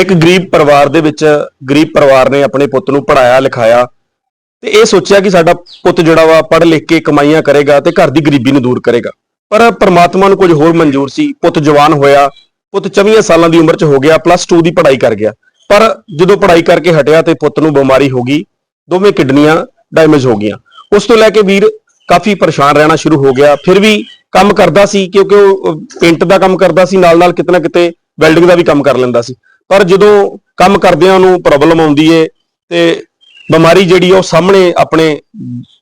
ਇੱਕ ਗਰੀਬ ਪਰਿਵਾਰ ਦੇ ਵਿੱਚ ਗਰੀਬ ਪਰਿਵਾਰ ਨੇ ਆਪਣੇ ਪੁੱਤ ਨੂੰ ਪੜਾਇਆ ਲਿਖਾਇਆ ਤੇ ਇਹ ਸੋਚਿਆ ਕਿ ਸਾਡਾ ਪੁੱਤ ਜਿਹੜਾ ਵਾ ਪੜ੍ਹ ਲਿਖ ਕੇ ਕਮਾਈਆਂ ਕਰੇਗਾ ਤੇ ਘਰ ਦੀ ਗਰੀਬੀ ਨੂੰ ਦੂਰ ਕਰੇਗਾ। ਪਰ ਪ੍ਰਮਾਤਮਾ ਨੂੰ ਕੁਝ ਹੋਰ ਮਨਜ਼ੂਰ ਸੀ। ਪੁੱਤ ਜਵਾਨ ਹੋਇਆ, ਪੁੱਤ 24 ਸਾਲਾਂ ਦੀ ਉਮਰ 'ਚ ਹੋ ਗਿਆ ਪਲੱਸ 2 ਦੀ ਪੜ੍ਹਾਈ ਕਰ ਗਿਆ। ਪਰ ਜਦੋਂ ਪੜ੍ਹਾਈ ਕਰਕੇ ਹਟਿਆ ਤੇ ਪੁੱਤ ਨੂੰ ਬਿਮਾਰੀ ਹੋ ਗਈ, ਦੋਵੇਂ ਕਿਡਨੀਆਂ ਡੈਮੇਜ ਹੋ ਗਈਆਂ। ਉਸ ਤੋਂ ਲੈ ਕੇ ਵੀਰ ਕਾਫੀ ਪਰੇਸ਼ਾਨ ਰਹਿਣਾ ਸ਼ੁਰੂ ਹੋ ਗਿਆ। ਫਿਰ ਵੀ ਕੰਮ ਕਰਦਾ ਸੀ ਕਿਉਂਕਿ ਉਹ ਪੇਂਟ ਦਾ ਕੰਮ ਕਰਦਾ ਸੀ ਨਾਲ ਨਾਲ ਕਿਤੇ ਨਾ ਕਿਤੇ ਵੈਲਡਿੰਗ ਦਾ ਵੀ ਕੰਮ ਕਰ ਲੈਂਦਾ ਸੀ। ਪਰ ਜਦੋਂ ਕੰਮ ਕਰਦਿਆਂ ਨੂੰ ਪ੍ਰੋਬਲਮ ਆਉਂਦੀ ਏ ਤੇ ਬਿਮਾਰੀ ਜਿਹੜੀ ਆ ਉਹ ਸਾਹਮਣੇ ਆਪਣੇ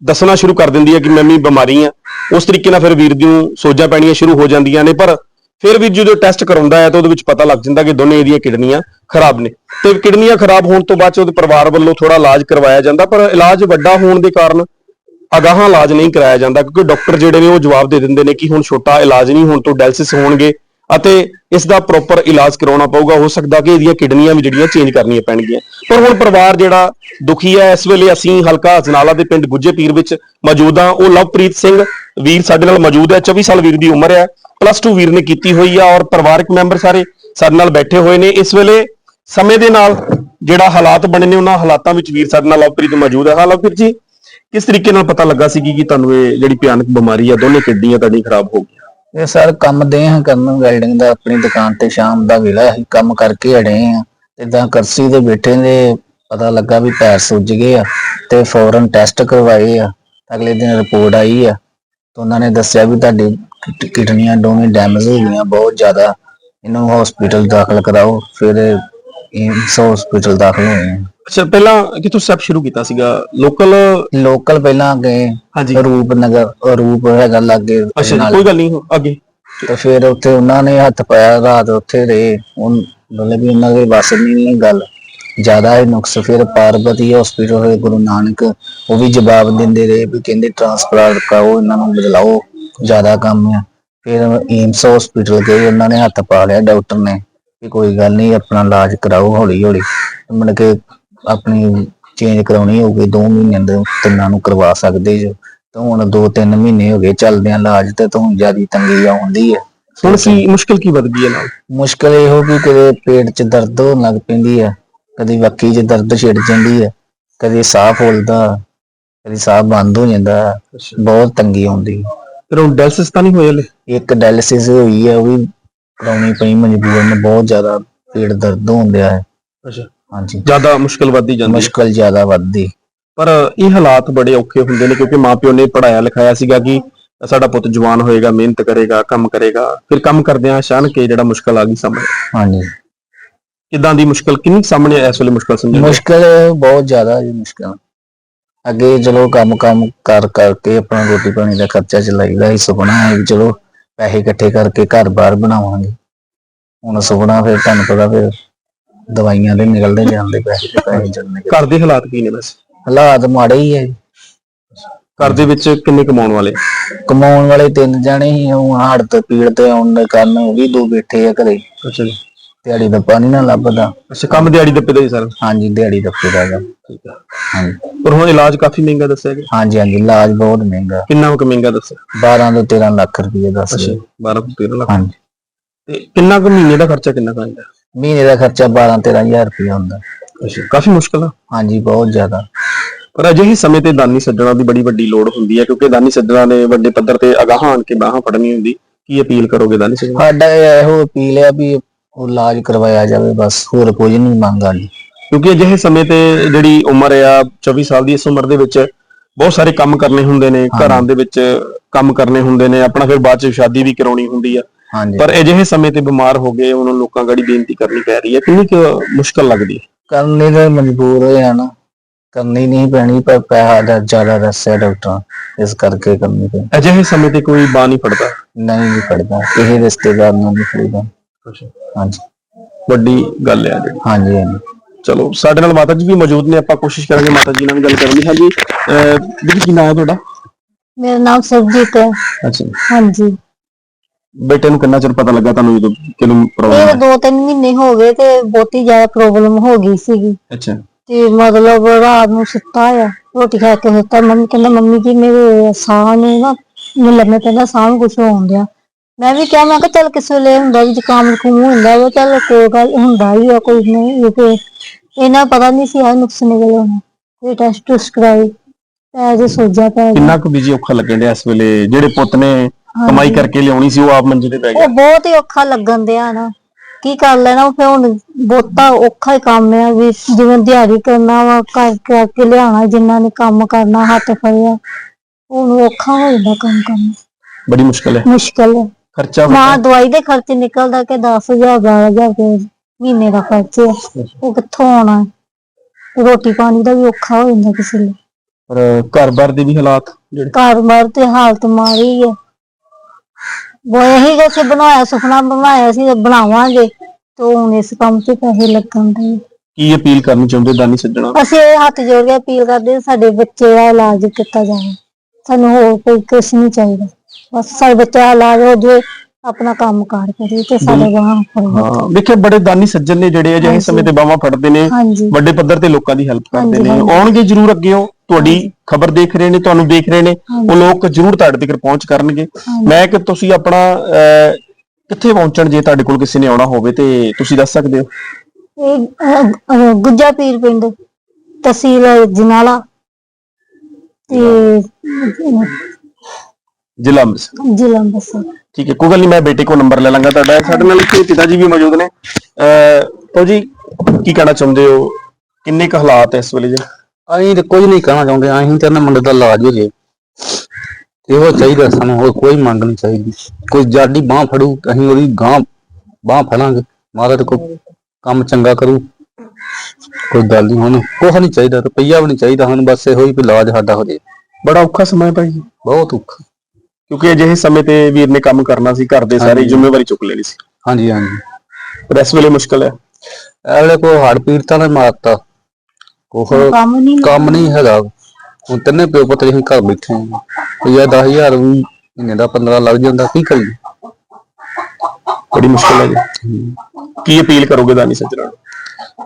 ਦੱਸਣਾ ਸ਼ੁਰੂ ਕਰ ਦਿੰਦੀ ਹੈ ਕਿ ਮੈਂ ਵੀ ਬਿਮਾਰੀ ਆ, ਉਸ ਤਰੀਕੇ ਨਾਲ ਫਿਰ ਵੀਰ ਨੂੰ ਸੋਜਾਂ ਪੈਣੀਆਂ ਸ਼ੁਰੂ ਹੋ ਜਾਂਦੀਆਂ ਨੇ, ਪਰ ਫਿਰ ਵੀ ਜਦੋਂ ਟੈਸਟ ਕਰਾਉਂਦਾ ਹੈ ਤਾਂ ਉਹਦੇ ਵਿੱਚ ਪਤਾ ਲੱਗ ਜਾਂਦਾ ਕਿ ਦੋਨੇ ਇਹਦੀਆਂ ਕਿਡਨੀਆਂ ਖਰਾਬ ਨੇ। ਤੇ ਕਿਡਨੀਆਂ ਖਰਾਬ ਹੋਣ ਤੋਂ ਬਾਅਦ 'ਚ ਉਹਦੇ ਪਰਿਵਾਰ ਵੱਲੋਂ ਥੋੜਾ ਇਲਾਜ ਕਰਵਾਇਆ ਜਾਂਦਾ, ਪਰ ਇਲਾਜ ਵੱਡਾ ਹੋਣ ਦੇ ਕਾਰਨ ਅਗਾਹਾਂ ਇਲਾਜ ਨਹੀਂ ਕਰਾਇਆ ਜਾਂਦਾ, ਕਿਉਂਕਿ ਡਾਕਟਰ ਜਿਹੜੇ ਨੇ ਉਹ ਜਵਾਬ ਦੇ ਦਿੰਦੇ ਨੇ ਕਿ ਹੁਣ ਛੋਟਾ ਇਲਾਜ ਨਹੀਂ, ਹੁਣ ਤੋਂ ਡਾਇਲਿਸਿਸ ਹੋਣਗੇ। ਅਤੇ ਇਸ ਦਾ ਪ੍ਰੋਪਰ ਇਲਾਜ ਕਰਾਉਣਾ ਪਊਗਾ। ਹੋ ਸਕਦਾ ਕਿ ਇਹਦੀਆਂ ਕਿਡਨੀਆਂ ਵੀ ਜਿਹੜੀਆਂ ਚੇਂਜ ਕਰਨੀਆਂ ਪੈਣਗੀਆਂ। ਪਰ ਹੁਣ ਪਰਿਵਾਰ ਜਿਹੜਾ ਦੁਖੀ ਹੈ, ਇਸ ਵੇਲੇ ਅਸੀਂ ਹਲਕਾ ਅਜਨਾਲਾ ਦੇ ਪਿੰਡ ਗੁੱਜੇ ਪੀਰ ਵਿੱਚ ਮੌਜੂਦ ਹਾਂ। ਉਹ ਲਵਪ੍ਰੀਤ ਸਿੰਘ ਵੀਰ ਸਾਡੇ ਨਾਲ ਮੌਜੂਦ ਹੈ। 24 ਸਾਲ ਵੀਰ ਦੀ ਉਮਰ ਹੈ। ਪਲੱਸ 2 ਵੀਰ ਨੇ ਕੀਤੀ ਹੋਈ ਆ ਔਰ ਪਰਿਵਾਰਕ ਮੈਂਬਰ ਸਾਰੇ ਸਾਡੇ ਨਾਲ ਬੈਠੇ ਹੋਏ ਨੇ। ਇਸ ਵੇਲੇ ਸਮੇਂ ਦੇ ਨਾਲ ਜਿਹੜਾ ਹਾਲਾਤ ਬਣੇ ਨੇ, ਉਹਨਾਂ ਹਾਲਾਤਾਂ ਵਿੱਚ ਵੀਰ ਸਾਡੇ ਨਾਲ ਲਵਪ੍ਰੀਤ ਮੌਜੂਦ ਹੈ। ਹਾਂ, ਲਵਪ੍ਰੀਤ ਜੀ, ਕਿਸ ਤਰੀਕੇ ਨਾਲ ਪਤਾ ਲੱਗਾ ਸੀ ਕਿ ਤੁਹਾਨੂੰ ਇਹ ਜਿਹੜੀ ਭਿਆਨਕ ਬਿਮਾਰੀ ਆ, ਦੋਨੇ ਕਿਡਨੀਆਂ ਤੁਹਾਡੀ ਖਰਾਬ ਹੋ ਗਈ ਇਹ ਸਰ ਕੰਮ ਦੇ ਹਾਂ ਕਰਨ ਵੈਲਡਿੰਗ ਦਾ, ਆਪਣੀ ਦੁਕਾਨ ਤੇ ਸ਼ਾਮ ਦਾ ਵੇਲਾ ਅਸੀਂ ਕੰਮ ਕਰਕੇ ਅੜੇ ਆ ਇਦਾਂ ਕਰਸੀ ਦੇ ਬੈਠੇ ਨੇ, ਪਤਾ ਲੱਗਾ ਵੀ ਪੈਰ ਸੁੱਜ ਗਏ ਆ ਤੇ ਫੌਰਨ ਟੈਸਟ ਕਰਵਾਏ ਆ। ਅਗਲੇ ਦਿਨ ਰਿਪੋਰਟ ਆਈ ਆ ਤਾਂ ਉਹਨਾਂ ਨੇ ਦੱਸਿਆ ਵੀ ਤੁਹਾਡੀ ਕਿਡਨੀਆਂ ਦੋਵੇਂ ਡੈਮੇਜ ਹੋ ਗਈਆਂ, ਬਹੁਤ ਜ਼ਿਆਦਾ। ਇਹਨੂੰ ਹਸਪੀਟਲ ਦਾਖਲ ਕਰਾਓ, ਫਿਰ ਇਹ ਹਸਪੀਟਲ ਦਾਖਲ ਹੋਏ ਆ। ਅੱਛਾ ਪਹਿਲਾਂ ਕਿਥੋਂ ਸਟੈਪ ਸ਼ੁਰੂ ਕੀਤਾ ਸੀਗਾ? ਲੋਕਲ ਲੋਕਲ ਪਹਿਲਾਂ ਗਏ ਹਾਂਜੀ। ਰੂਪਨਗਰ ਰੂਪ ਹੈਗਾ ਲਾਗੇ ਅੱਛਾ ਜੀ। ਕੋਈ ਗੱਲ ਨਹੀਂ ਅੱਗੇ। ਤੇ ਫਿਰ ਉੱਥੇ ਉਹਨਾਂ ਨੇ ਹੱਥ ਪਾਇਆ ਰਾਤ ਉੱਥੇ ਰਹੇ। ਉਹ ਮਤਲਬ ਵੀ ਉਹਨਾਂ ਦੇ ਵੱਸ ਨਹੀਂ ਨਹੀਂ ਗੱਲ। ਜ਼ਿਆਦਾ ਹੈ ਨੁਕਸ ਫਿਰ ਪਾਰਬਤੀ ਹਸਪੀਟਲ ਹੋਏ ਗੁਰੂ ਨਾਨਕ ਉਹ ਵੀ ਜਵਾਬ ਦਿੰਦੇ ਰਹੇ ਵੀ ਕਹਿੰਦੇ ਟ੍ਰਾਂਸਪਲਾਂਟ ਕਰਾਓ ਇਹਨਾਂ ਨੂੰ ਬਦਲਾਓ ਜ਼ਿਆਦਾ ਕੰਮ ਆ। ਫਿਰ ਏਮਸ ਹਸਪੀਟਲ ਗਏ ਉਹਨਾਂ ਨੇ ਹੱਥ ਪਾ ਲਿਆ ਡਾਕਟਰ ਨੇ। ਕਿ ਕੋਈ ਗੱਲ ਨਹੀਂ ਆਪਣਾ ਇਲਾਜ ਕਰਾਓ ਹੌਲੀ ਹੌਲੀ ਮਨ ਕੇ ਆਪਣੀ ਚੇਂਜ ਕਰਾਉਣੀ ਹੋਊਗੀ 2 ਮਹੀਨਿਆਂ ਦੇ ਤਿੰਨਾਂ ਨੂੰ ਕਰਵਾ ਸਕਦੇ ਜੋ। ਤਾਂ ਹੁਣ 2-3 ਮਹੀਨੇ ਹੋ ਗਏ ਚੱਲਦਿਆਂ ਇਲਾਜ ਤੇ ਤੋਂ ਜਿਆਦੀ ਤੰਗੀ ਆਉਂਦੀ ਹੈ ਹੁਣ ਕੀ ਮੁਸ਼ਕਲ ਕੀ ਵੱਧ ਗਈ ਹੈ ਨਾਲ? ਮੁਸ਼ਕਲ ਇਹ ਹੋ ਵੀ ਕਦੇ ਪੇਟ 'ਚ ਦਰਦ ਹੋਣ ਲੱਗ ਪੈਂਦੀ ਹੈ ਕਦੀ ਵੱਕੀ 'ਚ ਦਰਦ ਛਿੜ ਜਾਂਦੀ ਹੈ ਕਦੀ ਸਾਹ ਫੁੱਲਦਾ ਕਦੀ ਸਾਹ ਬੰਦ ਹੋ ਜਾਂਦਾ ਬਹੁਤ ਤੰਗੀ ਆਉਂਦੀ। ਫਿਰ ਹੁਣ ਡਾਇਲਿਸਿਸ ਤਾਂ ਨਹੀਂ ਹੋਏ ਹਲੇ? ਇੱਕ ਡਾਇਲਿਸਿਸ ਹੋਈ ਹੈ ਉਹ ਵੀ ਕਰਾਉਣੀ ਪਈ ਮਜਬੂਰਨ ਬਹੁਤ ਜ਼ਿਆਦਾ ਪੇਟ ਦਰਦ ਹੁੰਦਿਆ ਹੈ। ਅੱਛਾ। ਹਾਂਜੀ। ਜ਼ਿਆਦਾ ਮੁਸ਼ਕਲ ਵੱਧਦੀ ਜਾਂਦੀ ਹੈ। ਮੁਸ਼ਕਲ ਜ਼ਿਆਦਾ ਵੱਧਦੀ। ਪਰ ਇਹ ਹਾਲਾਤ ਬੜੇ ਔਖੇ ਹੁੰਦੇ ਨੇ ਕਿਉਂਕਿ ਮਾਪਿਓ ਨੇ ਪੜਾਇਆ ਲਿਖਾਇਆ ਸੀਗਾ ਕਿ ਸਾਡਾ ਪੁੱਤ ਜਵਾਨ ਹੋਏਗਾ ਮਿਹਨਤ ਕਰੇਗਾ ਕੰਮ ਕਰੇਗਾ ਫਿਰ ਕੰਮ ਕਰਦਿਆਂ ਅਚਾਨਕ ਇਹ ਜਿਹੜਾ ਮੁਸ਼ਕਲ ਆ ਗਈ ਸਾਹਮਣੇ। ਹਾਂਜੀ। ਕਿਦਾਂ ਦੀ ਮੁਸ਼ਕਲ ਕਿੰਨੀ ਕੁ ਸਾਹਮਣੇ ਇਸ ਵੇਲੇ ਮੁਸ਼ਕਲ ਸਮਝਦੇ ਮੁਸ਼ਕਲ ਬਹੁਤ ਜ਼ਿਆਦਾ ਜੀ ਮੁਸ਼ਕਲ। ਅੱਗੇ ਚਲੋ ਕੰਮ ਕੰਮ ਕਰ ਕਰਕੇ ਆਪਣਾ ਰੋਟੀ ਪਾਣੀ ਦਾ ਖਰਚਾ ਚਲਾਈਦਾ ਹੀ ਸੁਪਨਾ ਹੈ ਵੀ ਚਲੋ ਪੈਸੇ ਇਕੱਠੇ ਕਰਕੇ ਘਰ-ਬਾਰ ਬਣਾਵਾਂਗੇ। ਹੁਣ ਸੁਪਨਾ ਫਿਰ ਤੁਹਾਨੂੰ ਪਤਾ ਫਿਰ ਦਵਾਈਆਂ ਦੇ ਨਿਕਲਦੇ ਜਾਂਦੇ ਪੈਸੇ ਤੇ ਪੈਸੇ ਚੱਲਣੇ। ਘਰ ਦੇ ਹਾਲਾਤ ਕੀ ਨੇ ਵੈਸੇ? ਹਾਲਾਤ ਮਾੜੇ ਹੀ ਹੈ ਜੀ। ਘਰ ਦੇ ਵਿੱਚ ਕਿੰਨੇ ਕਮਾਉਣ ਵਾਲੇ? ਕਮਾਉਣ ਵਾਲੇ ਤਿੰਨ ਜਾਣੇ ਹੀ ਹੁਣ ਹੜ ਤੇ ਪੀੜ ਤੇ ਆਉਣ ਦੇ ਕਾਰਨ ਉਹ ਵੀ ਦੋ ਬੈਠੇ ਆ ਘਰੇ। ਅੱਛਾ ਜੀ। ਦਿਹਾੜੀ ਦਾ ਪਾਣੀ ਨਾ ਲੱਭਦਾ। ਅੱਛਾ ਕੰਮ ਦਿਹਾੜੀ ਦੱਪੇ ਦਾ ਹੀ ਸਰ? ਹਾਂਜੀ ਦਿਹਾੜੀ ਦਾ ਗਾ ਠੀਕ ਹੈ ਹਾਂਜੀ। ਪਰ ਹੁਣ ਇਲਾਜ ਕਾਫੀ ਮਹਿੰਗਾ ਦੱਸਿਆ ਗਿਆ। ਹਾਂਜੀ ਹਾਂਜੀ ਇਲਾਜ ਬਹੁਤ ਮਹਿੰਗਾ। ਕਿੰਨਾ ਕੁ ਮਹਿੰਗਾ ਦੱਸਿਆ? 12 ਤੋਂ 13 ਲੱਖ ਰੁਪਏ ਦੱਸ ਅੱਛਾ ਰਹੇ 12 ਤੋਂ 13 ਲੱਖ। ਹਾਂਜੀ। ਤੇ ਕਿੰਨਾ ਕੁ ਮਹੀਨੇ ਦਾ ਖਰਚਾ ਕਿੰਨਾ ਕੁ ਆਉਂਦਾ ਮਹੀਨੇ ਦਾ ਖਰਚਾ 12 13000 ਰੁਪਏ ਹੁੰਦਾ। ਅੱਛਾ ਕਾਫੀ ਮੁਸ਼ਕਲ ਆ। ਹਾਂਜੀ ਬਹੁਤ ਜ਼ਿਆਦਾ। ਪਰ ਅਜਿਹੇ ਸਮੇਂ ਤੇ ਦਾਨੀ ਸੱਜਣਾ ਦੀ ਬੜੀ ਵੱਡੀ ਲੋੜ ਹੁੰਦੀ ਹੈ ਕਿਉਂਕਿ ਦਾਨੀ ਸੱਜਣਾ ਨੇ ਵੱਡੇ ਪੱਧਰ ਤੇ ਅਗਾਹ ਆਣ ਕੇ ਬਾਹਾਂ ਫੜਨੀ ਹੁੰਦੀ। ਕੀ ਅਪੀਲ ਕਰੋਗੇ ਦਾਨੀ ਸੱਜਣਾ? ਸਾਡਾ ਇਹ ਇਹੋ ਅਪੀਲ ਹੈ ਵੀ ਉਹ ਇਲਾਜ ਕਰਵਾਇਆ ਜਾਵੇ ਬਸ ਹੋਰ ਕੁਝ ਨਹੀਂ ਮੰਗਾ ਨਹੀਂ ਕਿਉਂਕਿ ਅਜਿਹੇ ਸਮੇਂ ਤੇ ਜਿਹੜੀ ਉਮਰ ਆ 24 ਸਾਲ ਦੀ ਇਸ ਉਮਰ ਦੇ ਵਿੱਚ ਬਹੁਤ ਸਾਰੇ ਕੰਮ ਕਰਨੇ ਹੁੰਦੇ ਨੇ ਘਰਾਂ ਦੇ ਵਿੱਚ ਕੰਮ ਕਰਨੇ ਹੁੰਦੇ ਨੇ ਆਪਣਾ ਫਿਰ ਬਾਅਦ ਚ ਸ਼ਾਦੀ ਵੀ ਕਰਾਉਣੀ ਹੁੰਦੀ ਆ। ਹਾਂਜੀ। ਪਰ ਅਜਿਹੇ ਸਮੇਂ ਤੇ ਬਿਮਾਰ ਹੋ ਗਏ ਉਹਨਾਂ ਲੋਕਾਂ ਗਾੜੀ ਬੇਨਤੀ ਕਰਨੀ ਪੈ ਰਹੀ ਹੈ ਕਿੰਨੀ ਕੁ ਮੁਸ਼ਕਲ ਲੱਗਦੀ ਹੈ? ਕਰਨੇ ਤਾਂ ਮਜਬੂਰ ਹੋਏ ਆ ਨਾ ਕਰਨੀ ਨਹੀਂ ਪੈਣੀ ਪਰ ਪੈਸਾ ਦਾ ਜ਼ਿਆਦਾ ਦੱਸਿਆ ਡਾਕਟਰ ਇਸ ਕਰਕੇ ਕਰਨੀ ਪਈ ਅਜਿਹੇ ਸਮੇਂ ਤੇ ਕੋਈ ਨਹੀਂ ਫੜਦਾ? ਨਹੀਂ ਵੀ ਪੜਦਾ ਕਿਸੇ ਰਿਸ਼ਤੇਦਾਰ ਨਾਲ ਨਹੀਂ ਪੜਦਾ ਹਾਂਜੀ। ਵੱਡੀ ਗੱਲ ਹੈ ਜਿਹੜੀ। ਹਾਂਜੀ ਹਾਂਜੀ। ਚਲੋ ਸਾਡੇ ਨਾਲ ਮਾਤਾ ਜੀ ਵੀ ਮੌਜੂਦ ਨੇ ਆਪਾਂ ਕੋਸ਼ਿਸ਼ ਕਰਾਂਗੇ ਮਾਤਾ ਜੀ ਨਾਲ ਵੀ ਗੱਲ ਕਰਨ ਦੀ। ਹਾਂਜੀ ਦੀਦੀ ਕੀ ਨਾਮ ਹੈ ਤੁਹਾਡਾ? ਮੇਰਾ ਨਾਮ ਸਰਜੀਤ ਹੈ। ਅੱਛਾ। ਹਾਂਜੀ। ਬੇਟੇ ਨੂੰ ਕਿੰਨਾ ਚਿਰ ਪਤਾ ਲੱਗਾ ਤੁਹਾਨੂੰ ਜਦੋਂ ਕਿਨੂੰ ਇਹ ਪ੍ਰੋਬਲਮ ਦੋ ਤਿੰਨ ਮਹੀਨੇ ਹੋ ਗਏ ਤੇ ਬਹੁਤੀ ਜ਼ਿਆਦਾ ਪ੍ਰੋਬਲਮ ਹੋ ਗਈ ਸੀਗੀ। ਅੱਛਾ। ਤੇ ਮਤਲਬ ਰਾਤ ਨੂੰ ਸੁੱਤਾ ਆ ਰੋਟੀ ਖਾ ਕੇ ਸੁੱਤਾ। ਮੰਮੀ ਕਹਿੰਦਾ ਮੰਮੀ ਜੀ ਮੇਰੇ ਸਾਹ ਨੂੰ ਨਾ ਮੈਨੂੰ ਲੰਮੇ ਪੈਂਦਾ ਸਾਹ ਨੂੰ ਕੁਝ ਹੋਣ ਡਿਆ ਮੈਂ ਵੀ ਕਿਹਾ ਮੈਂ ਕਿਹਾ ਚੱਲ ਕਿਸੇ ਵੇਲੇ ਹੁੰਦਾ ਵੀ ਜ਼ੁਕਾਮ ਜ਼ੁਕੂਮ ਹੁੰਦਾ ਵਾ ਚੱਲ ਕੋਈ ਗੱਲ ਹੁੰਦਾ ਹੀ ਆ ਕੋਈ ਨਹੀਂ ਇਹ ਤੇ ਇਹਨਾਂ ਪਤਾ ਨਹੀਂ ਸੀ ਆ ਨੁਕਸ ਨਿਕਲ ਆਉਣਾ ਇਹ ਟੈਸਟ ਟੁਸਟ ਕਰਾਈ ਤੇ ਜੇ ਸੋਜਾ ਪੈ ਗਿਆ। ਕਿੰਨਾ ਕੁ ਬੀਜੀ ਔਖਾ ਲੱਗਣ ਡਿਆ ਇਸ ਵੇਲੇ? ਜਿਹੜੇ ਪੁੱਤ ਨੇ ਕਮਾਈ ਕਰਕੇ ਲਿਆਉਣੀ ਸੀ ਉਹ ਆਪ ਮੰਜੇ ਤੇ ਪੈ ਗਿਆ। ਉਹ ਬਹੁਤ ਹੀ ਔਖਾ ਲੱਗਣ ਦਿਆ ਨਾ। ਕੀ ਕਰ ਲੈਣਾ ਫਿਰ ਹੁਣ ਬਹੁਤਾ ਔਖਾ ਹੀ ਕੰਮ ਆ ਵੀ ਜਿਵੇਂ ਦਿਹਾੜੀ ਕਰਨਾ ਵਾ ਕਰ ਕਰਕੇ ਲਿਆਉਣਾ ਜਿੰਨਾ ਨੇ ਕੰਮ ਕਰਨਾ ਹੱਥ ਫੜਿਆ। ਉਹਨੂੰ ਔਖਾ ਹੋ ਜਾਂਦਾ ਕੰਮ ਕਰਨਾ। ਬੜੀ ਮੁਸ਼ਕਲ ਹੈ। ਮੁਸ਼ਕਲ ਹੈ। ਖਰਚਾ ਨਾ ਦਵਾਈ ਦੇ ਖਰਚੇ ਨਿਕਲਦਾ ਕਿ 10000 12000 ਰੁਪਏ ਮਹੀਨੇ ਦਾ ਖਰਚਾ ਹੈ। ਉਹ ਕਿੱਥੋਂ ਆਉਣਾ? ਹੈ? ਰੋਟੀ ਪਾਣੀ ਦਾ ਵੀ ਔਖਾ ਹੋ ਜਾਂਦਾ ਕਿਸੇ ਲਈ। ਪਰ ਘਰ-ਬਾਰ ਦੇ ਵੀ ਹਾਲਾਤ ਜਿਹੜੇ ਘਰ-ਬਾਰ ਤੇ ਹਾਲਤ ਮਾਰੀ ਹੈ ਉਹ ਇਹੀ ਅਸੀਂ ਬਣਾਇਆ ਸੁਪਨਾ ਬਣਾਇਆ ਸੀ ਤੇ ਬਣਾਵਾਂਗੇ। ਤੇ ਹੁਣ ਇਸ ਕੰਮ ਤੇ ਪੈਸੇ ਲੱਗਣ ਦੇ ਕੀ ਅਪੀਲ ਕਰਨੀ ਚਾਹੁੰਦੇ ਦਾਨੀ ਸੱਜਣਾ? ਅਸੀਂ ਇਹ ਹੱਥ ਜੋੜ ਕੇ ਅਪੀਲ ਕਰਦੇ ਹਾਂ ਸਾਡੇ ਬੱਚੇ ਦਾ ਇਲਾਜ ਕੀਤਾ ਜਾਵੇ। ਸਾਨੂੰ ਹੋਰ ਕੋਈ ਕੁਛ ਨਹੀਂ ਚਾਹੀਦਾ। ਬਸ ਸਾਡੇ ਬੱਚੇ ਇਲਾਜ ਹੋ ਜਾਵੇ ਆਪਣਾ ਕੰਮ ਕਾਰ ਕਰੇ ਤੇ ਸਾਡੇ ਵਾਹਨ ਫੜੇ। ਹਾਂ ਦੇਖਿਆ ਬੜੇ ਦਾਨੀ ਸੱਜਣ ਨੇ ਜਿਹੜੇ ਅਜਿਹੇ ਸਮੇਂ ਤੇ ਬਾਹਾਂ ਫੜਦੇ ਨੇ ਹਾਂਜੀ। ਵੱਡੇ ਪੱਧਰ ਤੇ ਲੋਕਾਂ ਦੀ ਹੈਲਪ ਕਰਦੇ ਨੇ। ਆਉਣਗੇ ਜਰੂਰ ਅੱਗੇ ਉਹ ਤੁਹਾਡੀ ਖਬਰ ਦੇਖ ਰਹੇ ਨੇ ਤੁਹਾਨੂੰ ਦੇਖ ਰਹੇ ਨੇ ਉਹ ਲੋਕ ਜਰੂਰ ਤੁਹਾਡੇ ਤੱਕ ਪਹੁੰਚ ਕਰਨਗੇ। ਮੈਂ ਕਿ ਤੁਸੀਂ ਆਪਣਾ ਅਹ, ਕਿੱਥੇ ਪਹੁੰਚਣ ਜੇ ਤੁਹਾਡੇ ਕੋਲ ਕਿਸੇ ਨੇ ਆਉਣਾ ਹੋਵੇ ਤੇ ਤੁਸੀਂ ਦੱਸ ਸਕਦੇ ਹੋ? ਇਹ ਅਹ, ਅਹ, ਗੁੱਜਾ ਪੀਰ ਪਿੰਡ ਤਹਿਸੀਲ ਜਨਾਲਾ। ਤੇ ਜ਼ਿਲ੍ਹਾ ਅੰਮ੍ਰਿਤਸਰ। ਜ਼ਿਲ੍ਹਾ ਅੰਮ੍ਰਿਤਸਰ। ਠੀਕ ਹੈ ਕੋਈ ਗੱਲ ਨਹੀਂ ਮੈਂ ਬੇਟੇ ਕੋਲ ਨੰਬਰ ਲੈ ਲਾਂਗਾ ਤੁਹਾਡਾ। ਸਾਡੇ ਨਾਲ ਇੱਥੇ ਪਿਤਾ ਜੀ ਵੀ ਮੌਜੂਦ ਨੇ। ਅਹ, ਜੀ ਕੀ ਕਹਿਣਾ ਚਾਹੁੰਦੇ ਹੋ? ਕਿੰਨੇ ਕੁ ਹਾਲਾਤ ਹੈ ਇਸ ਵੇਲੇ ਜੀ? ਅਸੀਂ ਤੇ ਕੁਝ ਨਹੀਂ ਕਹਿਣਾ ਚਾਹੁੰਦੇ। ਅਸੀਂ ਤੇ ਇਹਨਾਂ ਮੁੰਡੇ ਦਾ ਇਲਾਜ ਹੋ ਜੇ। ਇਹੋ ਚਾਹੀਦਾ ਸਾਨੂੰ ਹੋਰ ਕੋਈ ਮੰਗ ਨਹੀਂ ਚਾਹੀਦੀ। ਕੋਈ ਜਾਡੀ ਬਾਹ ਫੜੂ ਅਸੀਂ ਉਹਦੀ ਗਾਂ ਬਾਹ ਫੜਾਂਗੇ। ਮਹਾਰਾਜ ਕੋਈ ਕੰਮ ਚੰਗਾ ਕਰੂ। ਕੋਈ ਗੱਲ ਨਹੀਂ ਹੁਣ ਕੁਛ ਨਹੀਂ ਚਾਹੀਦਾ ਰੁਪਈਆ ਵੀ ਨਹੀਂ ਚਾਹੀਦਾ। ਹੁਣ ਬਸ ਇਹੋ ਹੀ ਵੀ ਇਲਾਜ ਸਾਡਾ ਹੋ ਜੇ। ਬੜਾ ਔਖਾ ਸਮਾਂ ਹੈ ਭਾਈ ਜੀ। ਬਹੁਤ ਔਖਾ। ਕਿਉਂਕਿ ਅਜਿਹੇ ਸਮੇਂ ਤੇ ਵੀਰ ਨੇ ਕੰਮ ਕਰਨਾ ਸੀ ਘਰ ਦੇ ਸਾਰੀ। ਜ਼ਿੰਮੇਵਾਰੀ ਚੁੱਕ ਲੈਣੀ ਸੀ। ਹਾਂਜੀ ਹਾਂਜੀ। ਪਰ ਇਸ ਵੇਲੇ ਮੁਸ਼ਕਲ ਹੈ। ਐਲੇ ਕੋ ਹੜ ਪੀੜਤਾਂ ਨੇ ਮਾਰਤਾ ਕੋਹ ਕੰਮ ਨਹੀਂ ਕੰਮ ਨਹੀਂ ਹੈਗਾ। ਹੁਣ ਤਿੰਨੇ ਪਿਓ ਪੁੱਤ ਅਸੀਂ ਘਰ ਬੈਠੇ ਹਾਂ। ਰੁਪਈਆ 10000 ਵੀ ਮਹੀਨੇ ਦਾ 15 ਲੱਗ ਜਾਂਦਾ ਕੀ ਕਰੀਏ? ਬੜੀ ਮੁਸ਼ਕਲ ਹੈ ਜੀ। ਕੀ ਅਪੀਲ ਕਰੋਗੇ ਦਾਨੀ ਸੱਜਣਾ ਨੂੰ?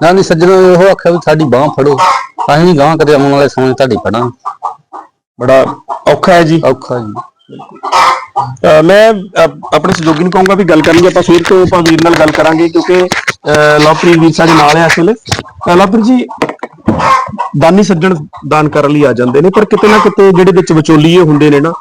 ਨਾ ਨਹੀਂ ਸੱਜਣੋ ਇਹੋ ਆਖਿਆ ਵੀ ਸਾਡੀ ਬਾਹ ਫੜੋ। ਅਸੀਂ ਵੀ ਗਾਂ ਕਦੇ ਆਉਣ ਵਾਲੇ ਸਮੇਂ ਤੁਹਾਡੀ ਫੜਾਂ ਬੜਾ ਔਖਾ ਹੈ ਜੀ। ਔਖਾ ਜੀ। ਮੈਂ ਆਪਣੇ ਸਹਿਯੋਗੀ ਨੂੰ ਕਹੂੰਗਾ ਵੀ ਗੱਲ ਕਰਨਗੇ ਆਪਾਂ ਫਿਰ ਤੋਂ ਆਪਾਂ ਵੀਰ ਨਾਲ ਗੱਲ ਕਰਾਂਗੇ ਕਿਉਂਕਿ ਲਵਪ੍ਰੀਤ ਵੀਰ ਸਾਡੇ ਨਾਲ ਹੈ ਇਸ ਵੇਲੇ। ਲਵਪ੍ਰੀਤ ਜੀ ਦਾਨੀ ਸੱਜਣ ਦਾਨ ਕਰਨ ਲਈ ਆ ਜਾਂਦੇ ਨੇ ਪਰ ਕਿਤੇ ਨਾ ਕਿਤੇ ਜਿਹੜੇ ਵਿੱਚ ਵਿਚੋਲੀਏ ਹੁੰਦੇ ਨੇ ਨਾ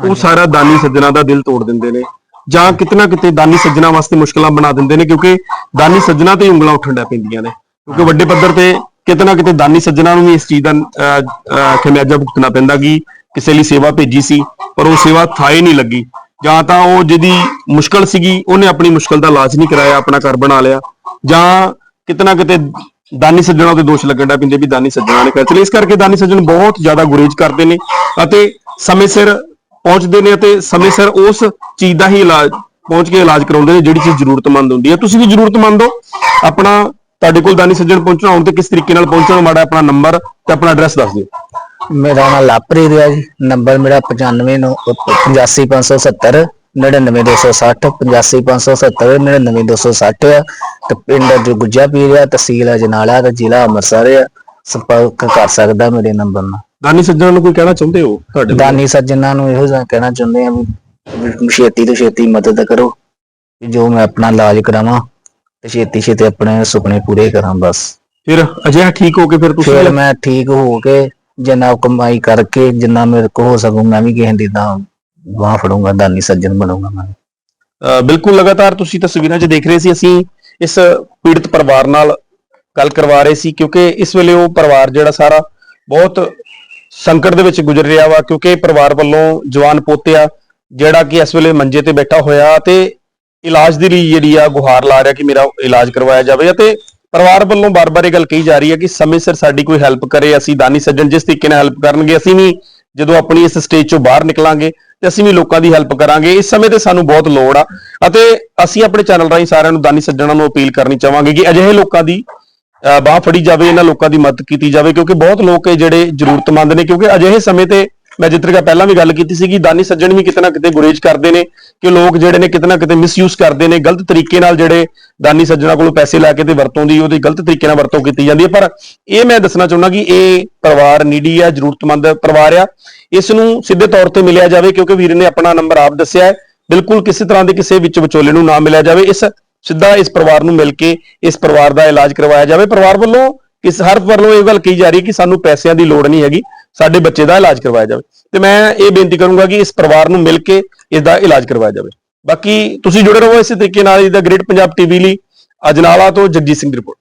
ਉਹ ਸਾਰਾ ਦਾਨੀ ਸੱਜਣਾ ਦਾ ਦਿਲ ਤੋੜ ਦਿੰਦੇ ਨੇ ਜਾਂ ਕਿਤੇ ਨਾ ਕਿਤੇ ਦਾਨੀ ਸੱਜਣਾ ਵਾਸਤੇ ਮੁਸ਼ਕਲਾਂ ਬਣਾ ਦਿੰਦੇ ਨੇ ਕਿਉਂਕਿ ਦਾਨੀ ਸੱਜਣਾ ਤੇ ਉਂਗਲਾਂ ਉੱਠਣ ਲੱਗ ਪੈਂਦੀਆਂ ਨੇ। ਕਿਉਂਕਿ ਵੱਡੇ ਪੱਧਰ ਤੇ ਕਿਤੇ ਨਾ ਕਿਤੇ ਦਾਨੀ ਸੱਜਣਾ ਨੂੰ ਵੀ ਇਸ ਚੀਜ਼ ਦਾ ਖਮਿਆਜਾ ਭੁਗਤਣਾ ਪੈਂਦਾ ਕਿ ਕਿਸੇ ਲਈ ਸੇਵਾ ਭੇਜੀ ਸੀ, ਪਰ ਉਹ ਸੇਵਾ ਥਾਏ ਨਹੀਂ ਲੱਗੀ। ਜਾਂ ਤਾਂ ਉਹ ਜਿਹਦੀ ਮੁਸ਼ਕਲ ਸੀਗੀ, ਉਹਨੇ ਆਪਣੀ ਮੁਸ਼ਕਲ ਦਾ ਇਲਾਜ ਨਹੀਂ ਕਰਾਇਆ, ਆਪਣਾ ਘਰ ਬਣਾ ਲਿਆ। ਜਾਂ ਕਿਤੇ ਨਾ ਕਿਤੇ ਦਾਨੀ ਸੱਜਣਾ ਤੇ ਦੋਸ਼ ਲੱਗਣ ਦਾ ਪਿੰਦੇ ਵੀ ਦਾਨੀ ਸੱਜਣਾ ਨੇ ਖਰਚ ਇਸ ਕਰਕੇ ਦਾਨੀ ਸੱਜਣ ਬਹੁਤ ਜ਼ਿਆਦਾ ਗੁਰੇਜ ਕਰਦੇ ਨੇ ਅਤੇ ਸਮੇਂ ਸਿਰ ਪਹੁੰਚਦੇ ਨੇ ਅਤੇ ਸਮੇਂ ਸਿਰ ਉਸ ਚੀਜ਼ ਦਾ ਹੀ ਇਲਾਜ, ਪਹੁੰਚ ਕੇ ਇਲਾਜ ਕਰਾਉਂਦੇ ਨੇ ਜਿਹੜੀ ਚੀਜ਼ ਜ਼ਰੂਰਤਮੰਦ ਹੁੰਦੀ ਹੈ। ਤੁਸੀਂ ਵੀ ਜ਼ਰੂਰਤਮੰਦ ਹੋ। ਆਪਣਾ ਤੁਹਾਡੇ ਕੋਲ ਦਾਨੀ ਸੱਜਣ ਪਹੁੰਚਣਾ ਹੋਣ ਤੇ ਕਿਸ ਤਰੀਕੇ ਨਾਲ ਪਹੁੰਚਣਾ, ਮਾੜਾ ਆਪਣਾ ਨੰਬਰ ਤੇ ਆਪਣਾ ਐਡਰੈਸ ਦੱਸ ਦਿਓ। ਮੇਰਾ ਨਾਮ ਲਾਪਰੀਤ ਹੈ ਜੀ। ਨੰਬਰ ਮੇਰਾ 95 85570 99260 85570 99260 ਆ। ਤੇ ਪਿੰਡ ਜੋ ਗੁੱਜਾ ਪੀਰ ਆ ਤਹਿਸੀਲ ਅਜਨਾਲਾ ਤੇ ਜ਼ਿਲ੍ਹਾ ਅੰਮ੍ਰਿਤਸਰ ਆ। ਸੰਪਰਕ ਕਰ ਸਕਦਾ ਮੇਰੇ ਨੰਬਰ ਨਾਲ। ਦਾਨੀ ਸੱਜਣਾ ਨੂੰ ਕੋਈ ਕਹਿਣਾ ਚਾਹੁੰਦੇ ਹੋ ਤੁਹਾਡੇ? ਦਾਨੀ ਸੱਜਣਾ ਨੂੰ ਇਹੋ ਜਿਹਾ ਕਹਿਣਾ ਚਾਹੁੰਦੇ ਆ ਵੀ ਛੇਤੀ ਤੋਂ ਛੇਤੀ ਮਦਦ ਕਰੋ। ਜੋ ਮੈਂ ਆਪਣਾ ਇਲਾਜ ਕਰਾਵਾਂ ਤੇ ਛੇਤੀ ਛੇਤੀ ਆਪਣੇ ਸੁਪਨੇ ਪੂਰੇ ਕਰਾਂ ਬਸ। ਫਿਰ ਅਜਿਹਾ ਠੀਕ ਹੋ ਕੇ ਫਿਰ ਤੁਸੀਂ ਫਿਰ ਮੈਂ ਠੀਕ ਹੋ ਕੇ ਜਿੰਨਾ ਕਮਾਈ ਕਰਕੇ ਜਿੰਨਾ ਮੇਰੇ ਕੋ ਹੋ ਸਕੂ ਮੈਂ ਵੀ ਕਿਸੇ ਦੀ ਤਾਂ ਬਾਹ ਫੜੂੰਗਾ ਦਾਨੀ ਸੱਜਣ ਬਣੂੰਗਾ ਮੈਂ। ਅ, ਬਿਲਕੁਲ ਲਗਾਤਾਰ ਤੁਸੀਂ ਤਸਵੀਰਾਂ 'ਚ ਦੇਖ ਰਹੇ ਸੀ ਅਸੀਂ ਇਸ ਪੀੜਤ ਪਰਿਵਾਰ ਨਾਲ ਗੱਲ ਕਰਵਾ ਰਹੇ ਸੀ ਕਿਉਂਕਿ ਇਸ ਵੇਲੇ ਉਹ ਪਰਿਵਾਰ ਜਿਹੜਾ ਸਾਰਾ ਬਹੁਤ ਸੰਕਟ ਦੇ ਵਿੱਚ ਗੁਜ਼ਰ ਰਿਹਾ ਵਾ ਕਿਉਂਕਿ ਪਰਿਵਾਰ ਵੱਲੋਂ ਜਵਾਨ ਪੋਤਿਆ ਜਿਹੜਾ ਕਿ ਇਸ ਵੇਲੇ ਮੰਜੇ ਤੇ ਬੈਠਾ ਹੋਇਆ ਤੇ ਇਲਾਜ ਦੇ ਲਈ ਜਿਹੜੀ ਆ ਗੁਹਾਰ ਲਾ ਰਿਹਾ ਕਿ ਮੇਰਾ ਇਲਾਜ ਕਰਵਾਇਆ ਜਾਵੇ ਅਤੇ ਪਰਿਵਾਰ ਵੱਲੋਂ ਬਾਰ-ਬਾਰ ਇਹ ਗੱਲ ਕਹੀ ਜਾ ਰਹੀ ਹੈ ਕਿ ਸਮੇਂ ਸਿਰ ਸਾਡੀ ਕੋਈ ਹੈਲਪ ਕਰੇ, ਅਸੀਂ ਦਾਨੀ ਸੱਜਣ ਜਿਸ ਤਰੀਕੇ ਨਾਲ ਹੈਲਪ ਕਰਨਗੇ, ਅਸੀਂ ਵੀ ਜਦੋਂ ਆਪਣੀ ਇਸ ਸਟੇਜ ਚੋਂ ਬਾਹਰ ਨਿਕਲਾਂਗੇ ਤੇ ਅਸੀਂ ਵੀ ਲੋਕਾਂ ਦੀ ਹੈਲਪ ਕਰਾਂਗੇ। ਇਸ ਸਮੇਂ ਤੇ ਸਾਨੂੰ ਬਹੁਤ ਲੋੜ ਆ ਅਤੇ ਅਸੀਂ ਆਪਣੇ ਚੈਨਲ ਰਾਹੀਂ ਸਾਰਿਆਂ ਨੂੰ ਦਾਨੀ ਸੱਜਣਾਂ ਨੂੰ ਅਪੀਲ ਕਰਨੀ ਚਾਹਾਂਗੇ ਕਿ ਅਜਿਹੇ ਲੋਕਾਂ ਦੀ, ਅਹ, ਬਾਹ ਫੜੀ ਜਾਵੇ, ਇਹਨਾਂ ਲੋਕਾਂ ਦੀ ਮਦਦ ਕੀਤੀ ਜਾਵੇ ਕਿਉਂਕਿ ਬਹੁਤ ਲੋਕ ਇਹ ਜਿਹੜੇ ਜ਼ਰੂਰਤਮੰਦ ਨੇ ਕਿਉਂਕਿ ਅਜਿਹੇ ਸਮੇਂ ਤੇ ਮੈਂ ਜਿਸ ਪਹਿਲਾਂ ਵੀ ਗੱਲ ਕੀਤੀ ਸੀ ਕਿ ਦਾਨੀ ਸੱਜਣ ਵੀ ਕਿਤੇ ਨਾ ਕਿਤੇ ਗੁਰੇਜ ਕਰਦੇ ਨੇ ਕਿ ਲੋਕ ਜਿਹੜੇ ਨੇ ਕਿਤੇ ਨਾ ਕਿਤੇ ਮਿਸਯੂਜ਼ ਕਰਦੇ ਨੇ, ਗਲਤ ਤਰੀਕੇ ਨਾਲ ਜਿਹੜੇ ਦਾਨੀ ਸੱਜਣਾ ਕੋਲੋਂ ਪੈਸੇ ਲੈ ਕੇ ਤੇ ਵਰਤੋਂ ਦੀ ਉਹਦੀ ਗਲਤ ਤਰੀਕੇ ਨਾਲ ਵਰਤੋਂ ਕੀਤੀ ਜਾਂਦੀ ਹੈ। ਪਰ ਇਹ ਮੈਂ ਦੱਸਣਾ ਚਾਹੁੰਦਾ ਕਿ ਇਹ ਪਰਿਵਾਰ ਨੀਡੀ ਆ, ਜ਼ਰੂਰਤਮੰਦ ਪਰਿਵਾਰ ਆ। ਇਸ ਨੂੰ ਸਿੱਧੇ ਤੌਰ ਤੇ ਮਿਲਿਆ ਜਾਵੇ ਕਿਉਂਕਿ ਵੀਰ ਨੇ ਆਪਣਾ ਨੰਬਰ ਆਪ ਦੱਸਿਆ ਹੈ। ਬਿਲਕੁਲ ਕਿਸੇ ਤਰ੍ਹਾਂ ਦੇ ਕਿਸੇ ਵਿੱਚ ਵਿਚੋਲੇ ਨੂੰ ਨਾ ਮਿਲਿਆ ਜਾਵੇ। ਇਸ ਸਿੱਧਾ ਇਸ ਪਰਿਵਾਰ ਨੂੰ ਮਿਲ ਕੇ ਇਸ ਪਰਿਵਾਰ ਦਾ ਇਲਾਜ ਕਰਵਾਇਆ ਜਾਵੇ। ਪਰਿਵਾਰ ਵੱਲੋਂ ਕਿਸ ਹਰ ਵੱਲੋਂ ਇਹ ਗੱਲ ਕਹੀ ਜਾ ਰਹੀ ਕਿ ਸਾਨੂੰ ਪੈਸਿਆਂ ਦੀ ਲੋੜ ਨਹੀਂ ਹੈਗੀ। ਸਾਡੇ ਬੱਚੇ ਦਾ ਇਲਾਜ ਕਰਵਾਇਆ ਜਾਵੇ। ਤੇ ਮੈਂ ਇਹ ਬੇਨਤੀ ਕਰੂੰਗਾ ਕਿ ਇਸ ਪਰਿਵਾਰ ਨੂੰ ਮਿਲ ਕੇ ਇਸ ਦਾ ਇਲਾਜ ਕਰਵਾਇਆ ਜਾਵੇ। ਬਾਕੀ ਤੁਸੀਂ ਜੁੜੇ ਰਹੋ ਇਸੇ ਤਰੀਕੇ ਨਾਲ ਇਹਦਾ ਗ੍ਰੇਟ ਪੰਜਾਬ ਟੀਵੀ ਲਈ। ਅਜਨਾਲਾ ਤੋਂ ਜਗਜੀਤ ਸਿੰਘ ਦੀ ਰਿਪੋਰਟ